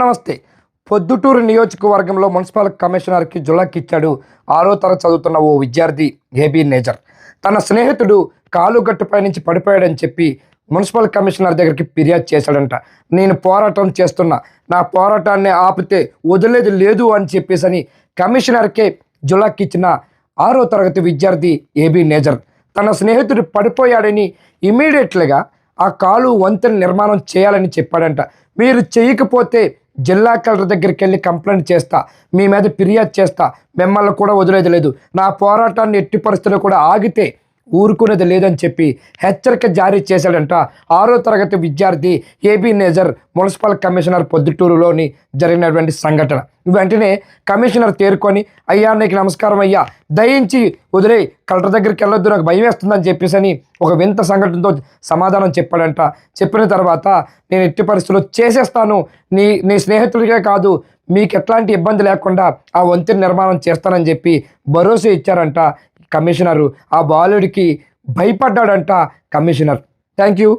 నమస్తే పొద్దుటూరు నియోజకవర్గంలో మున్సిపల్ కమిషనర్కి జులకిచ్చాడు. ఆరో తరగతి చదువుతున్న ఓ విద్యార్థి ఏబీ నేజర్. తన స్నేహితుడు కాలుగట్టుపై నుంచి పడిపోయాడని చెప్పి మున్సిపల్ కమిషనర్ దగ్గరికి ఫిర్యాదు చేశాడంట. నేను పోరాటం చేస్తున్నా. నా పోరాటాన్ని ఆపితే వదిలేదు లేదు అని చెప్పేసి అని కమిషనర్కే జులకిచ్చిన ఆరో తరగతి విద్యార్థి ఏబీ నేజర్. తన స్నేహితుడు పడిపోయాడని ఇమీడియట్లుగా ఆ కాలు వంతెన నిర్మాణం చేయాలని చెప్పాడంట. మీరు చేయకపోతే జిల్లా కలెక్టర్ దగ్గరికి వెళ్ళి కంప్లైంట్ చేస్తా. మీ మీద ఫిర్యాదు చేస్తా. మిమ్మల్ని కూడా వదిలేది లేదు నా పోరాటాన్ని ఎట్టి పరిస్థితుల్లో కూడా ఆగితే ఊరుకునేది లేదని చెప్పి హెచ్చరిక జారీ చేశాడంట. ఆరో తరగతి విద్యార్థి ఏబీ నేజర్ మున్సిపల్ కమిషనర్ పొద్దుటూరులోని జరిగినటువంటి సంఘటన. వెంటనే కమిషనర్ తేరుకొని అయ్యా నీకు నమస్కారం అయ్యా. దయించి వదిలే. కలెక్టర్ దగ్గరికి వెళ్ళొద్దు. నాకు భయం వేస్తుందని చెప్పేసి అని ఒక వింత సంఘటనతో సమాధానం చెప్పాడంట. చెప్పిన తర్వాత నేను ఎట్టి పరిస్థితుల్లో చేసేస్తాను. నీ నీ స్నేహితుడికే కాదు. మీకు ఎట్లాంటి ఇబ్బంది లేకుండా ఆ వంతెన నిర్మాణం చేస్తానని చెప్పి భరోసా ఇచ్చారంట కమిషనరు. ఆ బాలుడికి భయపడ్డాడంట కమిషనర్. Thank you